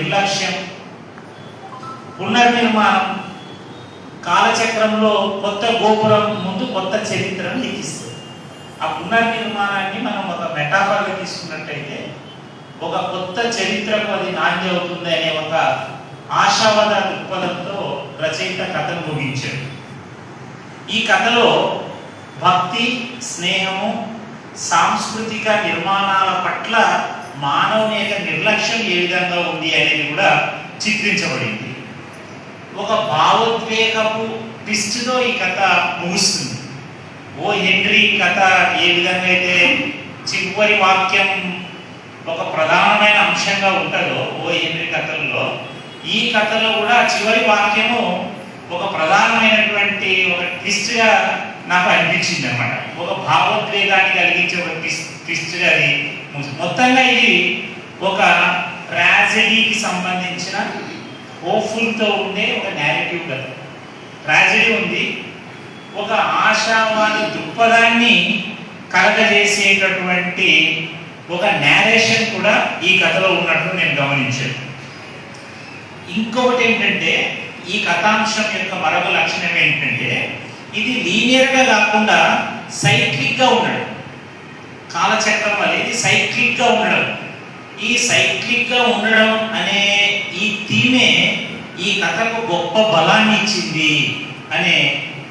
నిర్లక్ష్యం. పునర్నిర్మాణం కాలచక్రంలో కొత్త గోపురం ముందు కొత్త చరిత్రను లిఖిస్తుంది ఆ పునర్నిర్మాణాన్ని మనం ఒక మెటాఫర్గా తీసుకున్నట్టయితే ఒక కొత్త చరిత్రకు అది నాంది అవుతుంది అనే ఒక ఆశావాద దృక్పథంతో రచయిత కథను ముగించాడు. ఈ కథలో భక్తి స్నేహము సాంస్కృతిక నిర్మాణాల పట్ల మానవుని యొక్క నిర్లక్ష్యం ఏ విధంగా ఉంది అనేది కూడా చిత్రించబడింది. ఒక భావోద్వేగపు పిస్టుతో ఈ కథ ముగుస్తుంది. ఓ హెన్రీ కథ ఏ విధంగా అయితే చివరి వాక్యం ఒక ప్రధానమైన అంశంగా ఉంటుందో ఓ హెన్రీ కథల్లో ఈ కథలో కూడా చివరి వాక్యము ఒక ప్రధానమైనటువంటి ఒక ట్విస్ట్గా నాకు అనిపించింది అనమాట ఒక భావోద్వేగాన్ని కలిగించే ఒక ట్విస్ట్ ట్విస్ట్గా అది మొత్తంగా ఇది ఒక ట్రాజడీకి సంబంధించిన హోప్ఫుల్తో ఉండే ఒక నేరేటివ్ కథ ట్రాజడీ ఉంది. ఒక ఆశావాద దృక్పథాన్ని కలగజేసేటటువంటి ఒక నేరేషన్ కూడా ఈ కథలో ఉన్నట్లు నేను గమనించాను. ఇంకొకటి ఏంటంటే ఈ కథాంశం యొక్క మరొక లక్షణం ఏంటంటే ఇది లీనియర్గా కాకుండా సైక్లిక్గా ఉండడం కాలచక్రం అనేది సైక్లిక్గా ఉండడం. ఈ సైక్లిక్గా ఉండడం అనే ఈ థీమే ఈ కథకు గొప్ప బలాన్ని ఇచ్చింది అనే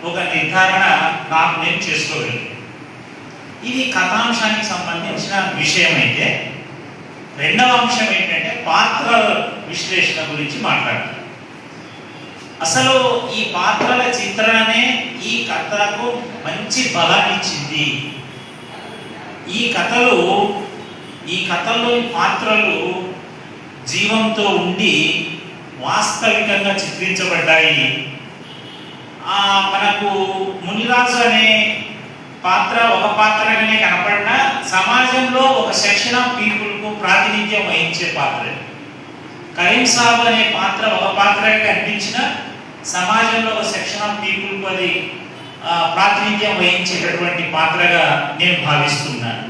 ఒక నిర్ధారణ నాకు నేను చేసుకోగలను. ఇది కథాంశానికి సంబంధించిన విషయం అయితే రెండవ అంశం ఏంటంటే పాత్రల విశ్లేషణ గురించి మాట్లాడతాం. అసలు ఈ పాత్రల చిత్రణనే ఈ కథకు మంచి బలాన్ని ఇచ్చింది. ఈ కథలు ఈ కథలు పాత్రలు జీవంతో ఉండి వాస్తవికంగా చిత్రించబడ్డాయి. మనకు మునిరాజు అనే పాత్ర ఒక పాత్రగానే కనపడిన సమాజంలో ఒక సెక్షన్ ఆఫ్ పీపుల్కు ప్రాతినిధ్యం వహించే పాత్ర. కరీం సాబ్ అనే పాత్ర ఒక పాత్రగా కనిపించిన సమాజంలో ఒక సెక్షన్ ఆఫ్ పీపుల్కు అది ప్రాతినిధ్యం వహించేటటువంటి పాత్రగా నేను భావిస్తున్నాను.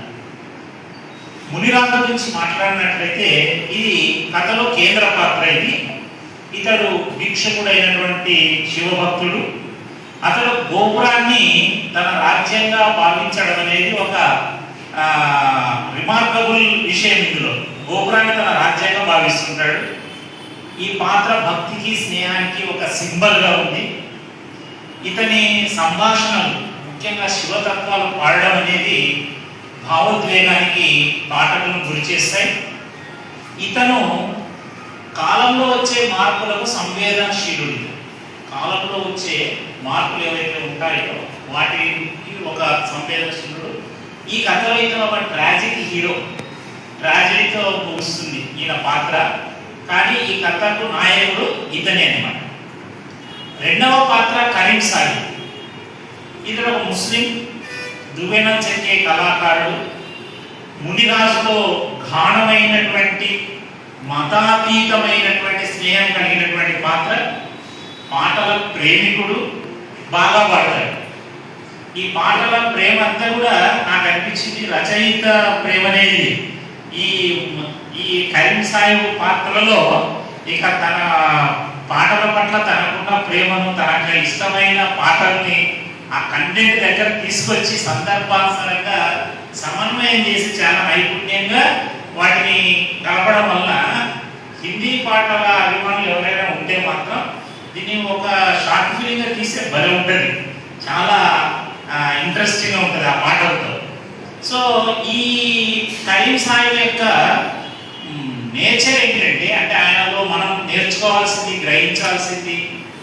మునిరాజు గురించి మాట్లాడినట్లయితే ఇది కథలో కేంద్ర పాత్ర ఇది. ఇతడు భిక్షకుడైనటువంటి శివభక్తుడు. అతడు గోపురాన్ని తన రాజ్యంగా భావించడం అనేది ఒక రిమార్కబుల్ విషయం ఇందులో. గోపురాన్ని తన రాజ్యంగా భావిస్తుంటాడు. ఈ పాత్ర భక్తికి స్నేహానికి ఒక సింబల్గా ఉంది. ఇతని సంభాషణలు ముఖ్యంగా శివతత్వాలు పాడడం అనేది భావోద్వేగానికి పాఠకులను గురి చేస్తాయి. ఇతను కాలంలో వచ్చే మార్పులకు సంవేదనశీలుడు. కాలంలో వచ్చే మార్పులు ఏవైతే ఉంటాయో వాటికి ఒక సంవేదనశీలుడు. ఈ కథలో ఇతను ఒక ట్రాజిక్ హీరో ట్రాజడీతో ముగుస్తుంది ఈయన పాత్ర. కానీ ఈ కథకు నాయకుడు ఇతనే అనమాట రెండవ పాత్ర కరీం సాయి. ఇతడు ఒక ముస్లిం దువ్వెన చెక్కే కళాకారుడు. మునిరాజుతో ఘానమైనటువంటి మతాతీతమైనటువంటి స్నేహం కలిగినటువంటి పాత్ర పాటల ప్రేమికుడు బాగా పాడతాడు ఈ పాటల ప్రేమ అంతా కూడా నాకు అనిపించింది రచయిత ప్రేమ అనేది. ఈ ఈ కరీం సాయి పాత్రలో ఇక తన పాటల పట్ల తనకున్న ప్రేమను తనకు ఇష్టమైన పాటల్ని ఆ కంటెంట్ దగ్గర తీసుకొచ్చి సందర్భానుసారంగా సమన్వయం చేసి చాలా నైపుణ్యంగా వాటిని కలపడం వల్ల హిందీ పాటల అభిమానులు ఎవరైనా ఉంటే మాత్రం దీన్ని ఒక షార్ట్ ఫిలింగా తీసే భలే ఉంటుంది. చాలా ఇంట్రెస్టింగ్గా ఉంటుంది ఆ పాటలతో సో ఈ కరీం సాయి యొక్క నేచర్ ఏంటంటే అంటే ఆయనలో మనం నేర్చుకోవాల్సింది గ్రహించాల్సింది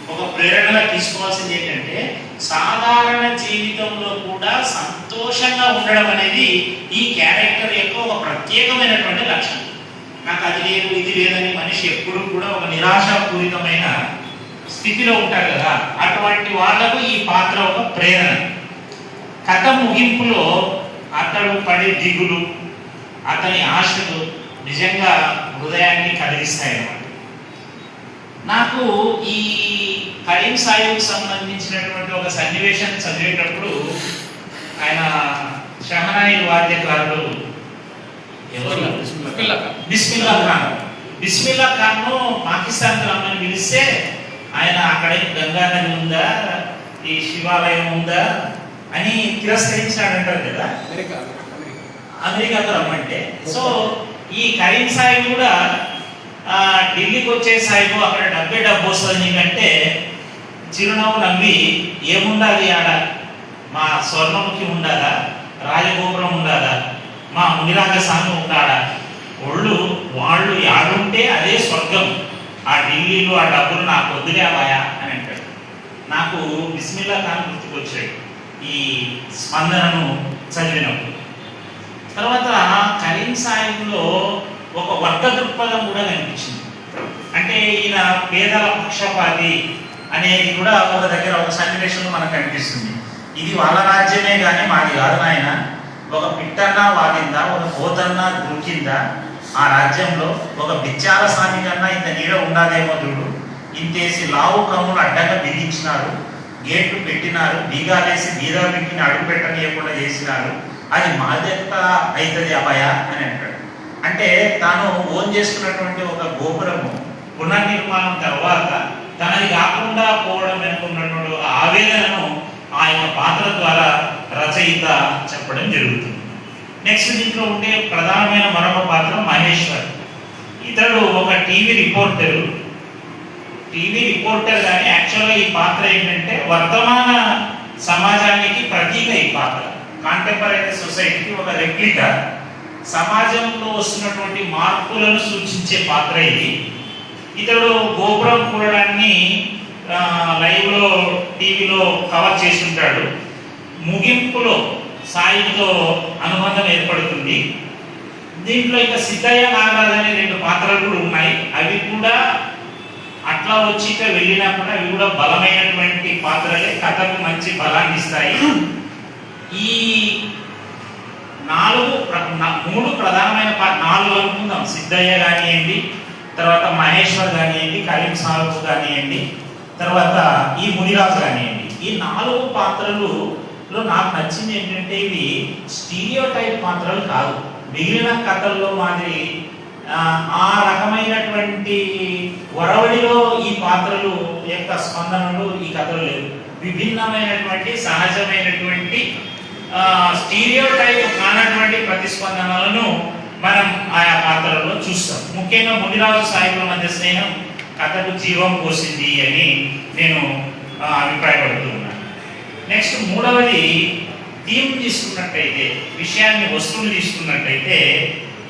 ఒక ప్రేరణగా తీసుకోవాల్సింది ఏంటంటే సాధారణ జీవితంలో కూడా సంతోషంగా ఉండడం అనేది ఈ క్యారెక్టర్ యొక్క ఒక ప్రత్యేకమైనటువంటి లక్షణం. నాకు అది లేదు ఇది లేదని మనిషి ఎప్పుడు కూడా ఒక నిరాశాపూరితమైన స్థితిలో ఉంటారు కదా. అటువంటి వాళ్ళకు ఈ పాత్ర ఒక ప్రేరణ. కథ ముగింపులో అతడు పడే దిగులు అతని ఆశలు నిజంగా హృదయాన్ని కలిగిస్తాయి. అన్నమాట నాకు ఈ కరీం సాహిబ్కి సంబంధించినటువంటి ఒక సన్నివేశాన్ని చదివేటప్పుడు ఆయన షహనాయి వాద్యకారుడు ఎవరు బిస్మిల్లా ఖాన్. బిస్మిల్లా ఖాన్. ఖాన్ను పాకిస్తాన్ రమ్మని పిలిస్తే ఆయన అక్కడ గంగా నది ఉందా? ఈ శివాలయం ఉందా? అని తిరస్కరించాడంటారు కదా. అమెరికా. అమెరికా. అమెరికాకు రమ్మంటే. సో ఈ కరీం సాయి కూడా ఢిల్లీకి వచ్చే సాయిబు అక్కడ డబ్బే డబ్బు వస్తుంది నీకంటే చిరునవ్వు నవ్వి ఏముండాలి ఆడ? మా స్వర్ణముఖి ఉండాలా? రాజగోపురం ఉండాలా? మా మునిరాగ స్వామి ఉండాలా? ఒళ్ళు వాళ్ళు యాడుంటే అదే స్వర్గం. ఆ ఢిల్లీలో ఆ డబ్బులు నాకు వదిలేవాయా అని అంటాడు. నాకు బిస్మిల్లా ఖాన్ గుర్తుకొచ్చాడు ఈ స్పందనను చదివినప్పుడు. తర్వాత కరీం సాయంలో ఒక వర్గ దృక్పథం కూడా కనిపించింది. అంటే ఈయన పేదల పక్షపాతి అనేది కూడా ఒక దగ్గర ఒక సన్నివేశంలో మనకు కనిపిస్తుంది. ఇది వాళ్ళ రాజ్యమే కానీ మాది కాదు నాయన. ఒక పిట్టన్నా వాగిందా ఒక పోతన్నా దూకిందా ఆ రాజ్యంలో ఒక బిచ్చాల స్వామి కన్నా ఇంత నీడ ఉండాలేమో చూడు. ఇంతేసి లావు కమ్ములు అడ్డంగా బిగించినారు. గేట్లు పెట్టినారు బీగాలేసి బీదా పెట్టిన అడుగు పెట్టనీయకుండా చేసినారు. అది మాదెంత అవుతుంది అభయ అని అంటాడు. అంటే తాను ఓన్ చేసుకున్నటువంటి ఒక గోపురము పునర్నిర్మాణం తర్వాత తనది కాకుండా పోవడం వెనుకున్నటువంటి ఒక ఆవేదనను ఆ యొక్క పాత్ర ద్వారా రచయిత చెప్పడం జరుగుతుంది. నెక్స్ట్ దీంట్లో ఉండే ప్రధానమైన మరొక పాత్ర మహేశ్వర్. ఇతడు ఒక టీవీ రిపోర్టర్. టీవీ రిపోర్టర్ కానీ యాక్చువల్గా ఈ పాత్ర ఏంటంటే వర్తమాన సమాజానికి ప్రతీక ఈ పాత్ర. కాంటెంపరీ సొసైటీకి ఒక రెప్లికా సమాజంలో వస్తున్నటువంటి మార్పులను సూచించే పాత్ర ఇది. ఇతడు గోపురం కూడడాన్ని లైవ్లో టీవీలో కవర్ చేసి ఉంటాడు ముగింపులో సాయితో అనుబంధం ఏర్పడుతుంది. దీంట్లో ఇంకా సిద్ధయ్య నాగరాజ్ అనే రెండు పాత్రలు కూడా ఉన్నాయి. అవి కూడా అట్లా వచ్చి ఇక వెళ్ళినా కూడా అవి కూడా బలమైనటువంటి పాత్రలే. కథకు మంచి బలాన్ని ఇస్తాయి. ఈ నాలుగు ప్ర- మూడు ప్రధానమైన నాలుగు అనుకుందాం. సిద్ధయ్య కానివ్వండి తర్వాత మహేశ్వర్ కానివ్వండి కరీం సాహబ్ కానివ్వండి తర్వాత ఈ మునిరాజు కానివ్వండి. ఈ నాలుగు పాత్రలు లో నాకు నచ్చింది ఏంటంటే ఇవి స్టీరియో టైప్ పాత్రలు కాదు. మిగిలిన కథల్లో మాదిరి ఆ, ఆ రకమైనటువంటి వరవడిలో ఈ పాత్రలు యొక్క స్పందనలు ఈ కథలు లేవు. విభిన్నమైనటువంటి సహజమైనటువంటి స్టీరియో టైప్ కానటువంటి ప్రతిస్పందనలను మనం ఆయా పాత్రలలో చూస్తాం. ముఖ్యంగా మునిరాజు సాహిబుల మధ్య స్నేహం కథకు జీవం పోసింది అని నేను అభిప్రాయపడుతున్నాను అభిప్రాయపడుతూ ఉన్నాను. నెక్స్ట్ మూడవది థీమ్ తీసుకున్నట్టయితే విషయాన్ని వస్తువులు తీసుకున్నట్టయితే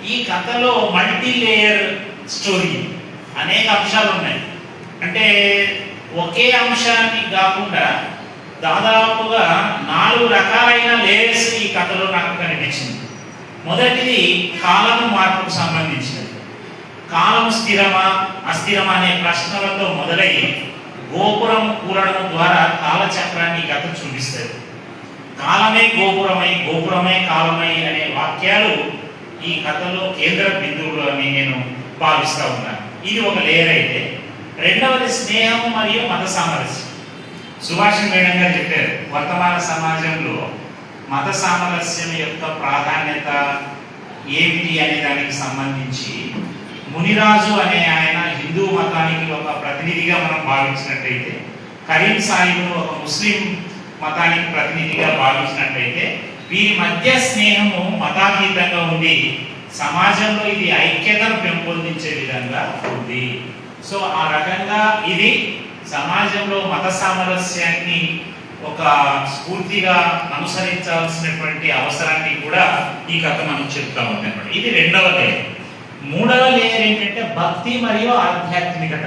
ఈ కథలో మల్టీ లేయర్ స్టోరీ అనేక అంశాలు ఉన్నాయి అంటే ఒకే అంశాన్ని కాకుండా దాదాపుగా నాలుగు రకాలైన లేయర్స్ ఈ కథలో నాకు కనిపించింది. మొదటిది కాలం మార్పుకు సంబంధించినది. కాలం స్థిరమా అస్థిరమా అనే ప్రశ్నలతో మొదలై గోపురం కూలడం ద్వారా కాలచక్రాన్ని కథ చూపిస్తుంది. కాలమే గోపురమై గోపురమే కాలమై అనే వాక్యాలు ఈ కథలో కేంద్ర బిందువులు అని నేను భావిస్తా ఉన్నాను. ఇది ఒక లేయర్ అయితే. రెండవది స్నేహం మరియు మత సామరస్యం. సుభాష్ మేడం గారు చెప్పారు వర్తమాన సమాజంలో మత సామరస్యం యొక్క ప్రాధాన్యత ఏమిటి అనే దానికి సంబంధించి మునిరాజు అనే ఆయన హిందూ మతానికి ఒక ప్రతినిధిగా మనం భావించినట్టయితే కరీం సాహిబ్ను ఒక ముస్లిం మతానికి ప్రతినిధిగా భావించినట్టయితే వీరి మధ్య స్నేహము మతాతీతంగా ఉండి సమాజంలో ఇది ఐక్యతను పెంపొందించే విధంగా ఉంది. సో ఆ రకంగా ఇది సమాజంలో మత సామరస్యాన్ని ఒక స్ఫూర్తిగా అనుసరించాల్సినటువంటి అవసరాన్ని కూడా ఈ కథ మనం చెప్తా ఉంది ఇది రెండవ లేయర్ మూడవ లేయర్ ఏంటంటే భక్తి మరియు ఆధ్యాత్మికత.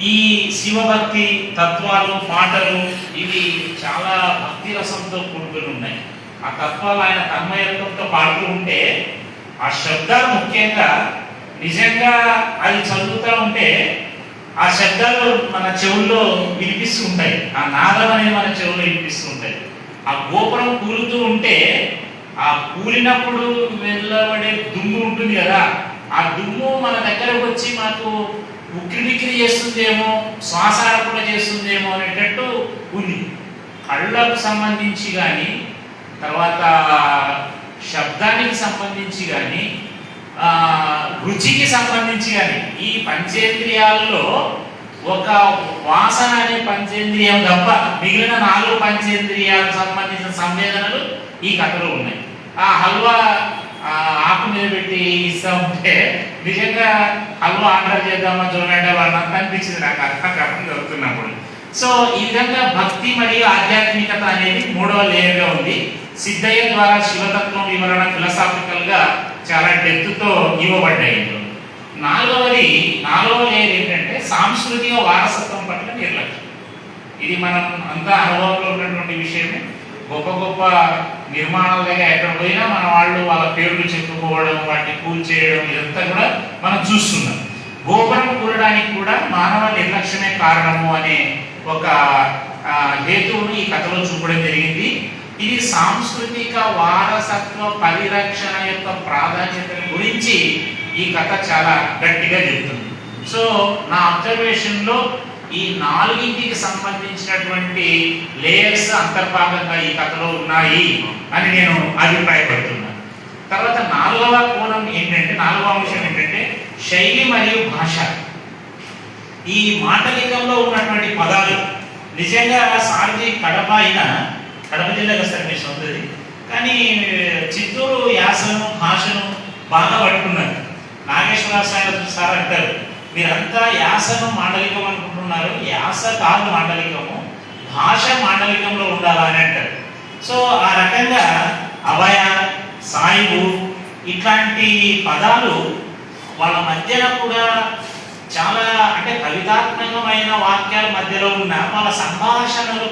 ఈ శివభక్తి తత్వాలు పాటలు ఇవి చాలా భక్తి రసంతో కూడుకుని ఉన్నాయి. ఆ తత్వాలు ఆయన తన్మయత్వంతో పాడుతూ ఉంటే ఆ శబ్దాలు ముఖ్యంగా నిజంగా అది చదువుతూ ఉంటే ఆ శబ్దాలు మన చెవుల్లో వినిపిస్తూ ఉంటాయి. ఆ నాదం అనేది మన చెవుల్లో వినిపిస్తూ ఉంటాయి. ఆ గోపురం కూలుతూ ఉంటే ఆ కూలినప్పుడు వెళ్ళబడే దుమ్ము ఉంటుంది కదా ఆ దుమ్ము మన దగ్గరకు వచ్చి మాకు ఉక్కిరిక్కిరి చేస్తుందేమో శ్వాసారపణ కూడా చేస్తుందేమో అనేటట్టు ఉంది. కళ్ళకు సంబంధించి కానీ తర్వాత శబ్దానికి సంబంధించి కానీ రుచికి సంబంధించి కానీ ఈ పంచేంద్రియాల్లో ఒక వాసన అనే పంచేంద్రియం తప్ప మిగిలిన నాలుగు పంచేంద్రియాలకు సంబంధించిన సంవేదనలు ఈ కథలో ఉన్నాయి. ఆ హల్వా ఆకు మీద పెట్టి ఇస్తా ఉంటే నిజంగా హల్వా ఆర్డర్ చేద్దామా చూడండి వాళ్ళంతా అనిపించింది నాకు అర్థం కాకుండా చదువుతున్నప్పుడు సో ఈ విధంగా భక్తి మరియు ఆధ్యాత్మికత అనేది మూడవ లేయర్గా ఉంది. సిద్ధయ్య ద్వారా శివతత్వం వివరణ ఫిలసాఫికల్గా చాలా డెప్త్తో ఇవ్వబడ్డాయి. నాలుగవది నాలుగవ లేయర్ ఏంటంటే సాంస్కృతిక వారసత్వం పట్ల నిర్లక్ష్యం. ఇది మనం అంతా అనుభవంలో ఉన్నటువంటి విషయమే. గొప్ప గొప్ప నిర్మాణాల దగ్గర ఎక్కడ పోయినా మన వాళ్ళు వాళ్ళ పేర్లు చెప్పుకోవడం వాటిని కూల్చేయడం ఇదంతా కూడా మనం చూస్తున్నాం. గోపురం కూడడానికి కూడా మానవ నిర్లక్ష్యమే కారణము అనే ఒక హేతువును ఈ కథలో చూపడం జరిగింది. ఇది సాంస్కృతిక వారసత్వ పరిరక్షణ యొక్క ప్రాధాన్యతను గురించి ఈ కథ చాలా గట్టిగా చెబుతుంది. సో నా అబ్జర్వేషన్లో ఈ నాలుగింటికి సంబంధించినటువంటి లేయర్స్ అంతర్భాగంగా ఈ కథలో ఉన్నాయి అని నేను అభిప్రాయపడుతున్నాను తర్వాత నాలుగవ కోణం ఏంటంటే నాలుగవ అంశం ఏంటంటే శైలి మరియు భాష. ఈ మాటలికంలో ఉన్నటువంటి పదాలు నిజంగా సారథి కడప అయిన కడప జిల్లాకి వస్తారు మీ సొంతది కానీ చిత్తూరు యాసను భాషను బాగా పట్టుకున్నారు. నాగేశ్వర సార్ సార్ అంటారు మీరంతా యాసను మాండలికం అనుకుంటున్నారు. యాస కాదు మాండలికము భాష మాండలికంలో ఉండాలా అని అంటారు. సో ఆ రకంగా అభయ సాయిబు ఇట్లాంటి పదాలు వాళ్ళ మధ్యన కూడా చాలా అంటే కవితాత్మకమైన వాక్యాల మధ్యలో ఉన్న వాళ్ళ సంభాషణలు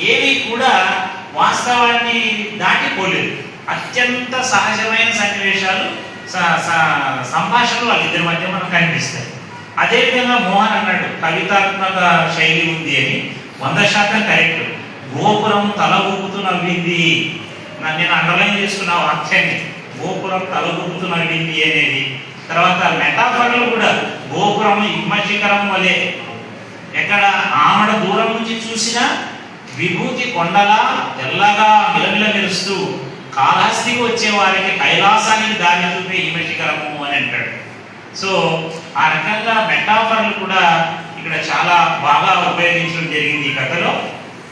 ఏవి కూడా వాస్తవాన్ని దాటిపోలేదు అత్యంత సహజమైన సన్నివేశాలు స- స- సంభాషణలు వాళ్ళిద్దరి మధ్య మనకు కనిపిస్తాయి. అదేవిధంగా మోహన్ అన్నాడు కవితాత్మక శైలి ఉంది అని. వంద శాతం కరెక్ట్. గోపురం తల ఊపుతూ నవ్వింది. నేను అండర్లైన్ చేసుకున్న వాక్యాన్ని గోపురం తల ఊపుతూ నవ్వింది అనేది. తర్వాత మెటాఫర్లు కూడా గోపురం హిమశిఖరం వలె ఎక్కడ ఆమడ దూరం నుంచి చూసినా విభూతి కొండలా తెల్లగా మిలమిల మెరుస్తూ కాళహస్తికి వచ్చే వారికి కైలాసానికి దారి చూపే హిమశిఖరము అని అంటాడు. సో ఆ రకంగా మెటాఫర్లు కూడా ఇక్కడ చాలా బాగా ఉపయోగించడం జరిగింది ఈ కథలో.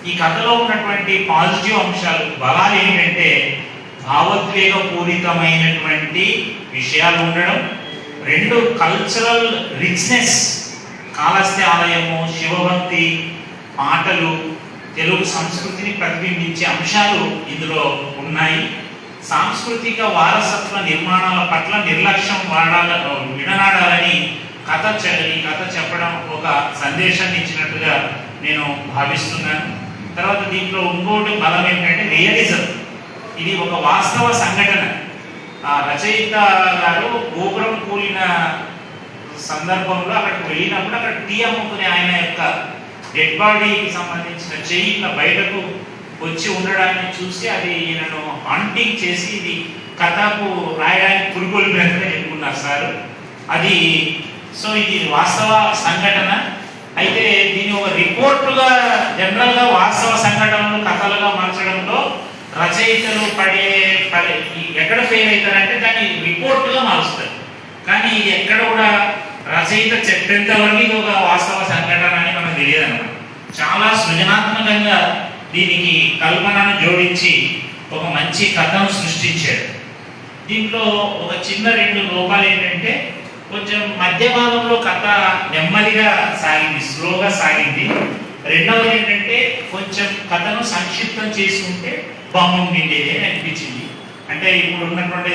ఈ కథలో ఉన్నటువంటి పాజిటివ్ అంశాలు బలాలు ఏంటంటే భావోద్వేగ పూరితమైనటువంటి విషయాలు ఉండడం రెండు కల్చరల్ రిచ్నెస్ కాళహస్తి ఆలయము శివభక్తి పాటలు తెలుగు సంస్కృతిని ప్రతిబింబించే అంశాలు ఇందులో ఉన్నాయి. సాంస్కృతిక వారసత్వ నిర్మాణాల పట్ల నిర్లక్ష్యం వాడాల విడనాడాలని కథ చె- ఈ కథ చెప్పడం ఒక సందేశాన్ని ఇచ్చినట్టుగా నేను భావిస్తున్నాను. తర్వాత దీంట్లో ఇంకోటి బలం ఏంటంటే రియలిజం. ఇది ఒక వాస్తవ సంఘటన. ఆ రచయిత గారు గోపురం కూలిన సందర్భంలో అక్కడికి వెళ్ళినప్పుడు అక్కడ టీ అమ్ముకునే ఆయన యొక్క డెడ్ బాడీకి సంబంధించిన చెయ్యి ఇట్లా బయటకు వచ్చి ఉండడాన్ని చూసి అది ఈయనను హాంటింగ్ చేసి ఇది కథకు రాయడానికి పురుగొల్పినట్టుగా చెప్పుకున్నారు సార్. అది సో ఇది వాస్తవ సంఘటన. అయితే దీని ఒక రిపోర్టుగా జనరల్గా వాస్తవ సంఘటనలు కథలుగా మార్చడంలో రచయితలు పడే పడే ఎక్కడ ఫెయిల్ అవుతారంటే దాన్ని రిపోర్టుగా మారుస్తారు. కానీ ఇది ఎక్కడ కూడా రచయిత చెప్పేంత వరకు ఇది ఒక వాస్తవ సంఘటన అని మనం తెలియదు. చాలా సృజనాత్మకంగా దీనికి కల్పనను జోడించి ఒక మంచి కథను సృష్టించాడు. దీంట్లో ఒక చిన్న రెండు లోపాలు ఏంటంటే కొంచెం మధ్య భాగంలో కథ నెమ్మదిగా సాగింది స్లోగా సాగింది. రెండవది ఏంటంటే కొంచెం కథను సంక్షిప్తం చేసి ఉంటే అని అనిపించింది. అంటే ఇప్పుడు ఉన్నటువంటి